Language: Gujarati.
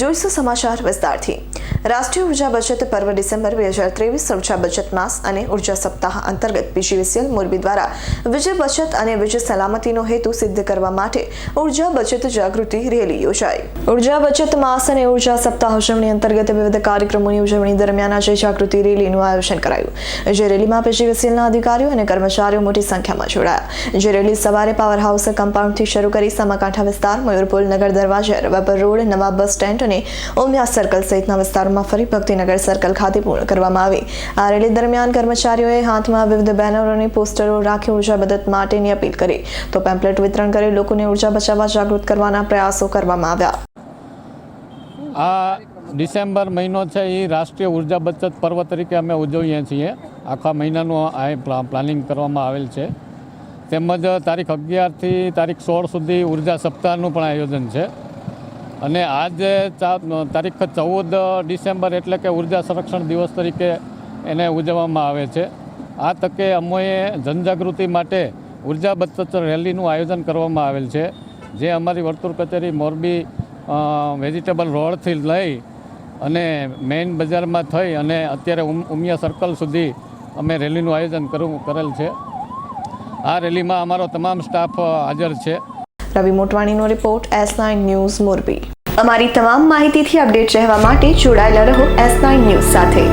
જોઈશું સમાચાર વિસ્તારથી. રાષ્ટ્રીય ઊર્જા બચત પર્વ ડિસેમ્બર બે હજાર ત્રેવીસ ઊર્જા બચત માસ અને ઊર્જા સપ્તાહ અંતર્ગત પીજીવીસીએલ મોરબી દ્વારા વીજ બચત અને વીજ સલામતીનો હેતુ સિદ્ધ કરવા માટે ઊર્જા બચત જાગૃતિ રેલી યોજાઈ. ઊર્જા બચત માસ અને ઊર્જા સપ્તાહ ઉજવણી અંતર્ગત વિવિધ કાર્યક્રમોની ઉજવણી દરમિયાન આજે જાગૃતિ રેલીનું આયોજન કરાયું. જે રેલીમાં પીજીવીસીએલના અધિકારીઓ અને કર્મચારીઓ મોટી સંખ્યામાં જોડાયા. જે રેલી સવારે પાવર હાઉસ કમ્પાઉન્ડથી શરૂ કરી સામાકાંઠા વિસ્તાર, મયુરપુલ નગર દરવાજા, રવાપર રોડ, નવા બસ સ્ટેન્ડ અને ઉમિયા સર્કલ સહિતના વિસ્તારોમાં ફરી ભક્તિનગર સર્કલ ખાતે પૂર્ણ કરવામાં આવી. આ રેલી દરમિયાન કર્મચારીઓએ હાથમાં વિવિધ બેનરો અને પોસ્ટરો રાખી ઊર્જા બચત માટેની અપીલ કરી. તો પેમ્પલેટ વિતરણ કરી લોકોને ઊર્જા બચાવવા જાગૃત કરવાના પ્રયાસો કરવામાં આવ્યા. આ ડિસેમ્બર મહિનો છે એ રાષ્ટ્રીય ઊર્જા બચત પર્વ તરીકે અમે ઉજવીએ છીએ. આખા મહિનાનું આ પ્લાનિંગ કરવામાં આવેલ છે. તેમજ તારીખ અગિયારથી તારીખ સોળ સુધી ઊર્જા સપ્તાહનું પણ આયોજન છે. અને આજે તારીખ ચૌદ ડિસેમ્બર એટલે કે ઊર્જા સંરક્ષણ દિવસ તરીકે એને ઉજવવામાં આવે છે. આ તકે અમોએ જનજાગૃતિ માટે ઊર્જા બચત રેલીનું આયોજન કરવામાં આવેલ છે, જે અમારી વર્તુળ કચેરી મોરબી વેજીટેબલ રોડથી લઈ અને મેઇન બજારમાં થઈ અને અત્યારે ઉમ- ઉમિયા સર્કલ સુધી અમે રેલીનું આયોજન કરવું કરેલ છે. આ રેલીમાં અમારો તમામ સ્ટાફ હાજર છે. Ravi મોટવાણીનો report S nine news Morbi. અમારી તમામ માહિતીથી અપડેટ રહેવા માટે જોડાયેલા રહો એસ નાઇન ન્યૂઝ સાથે.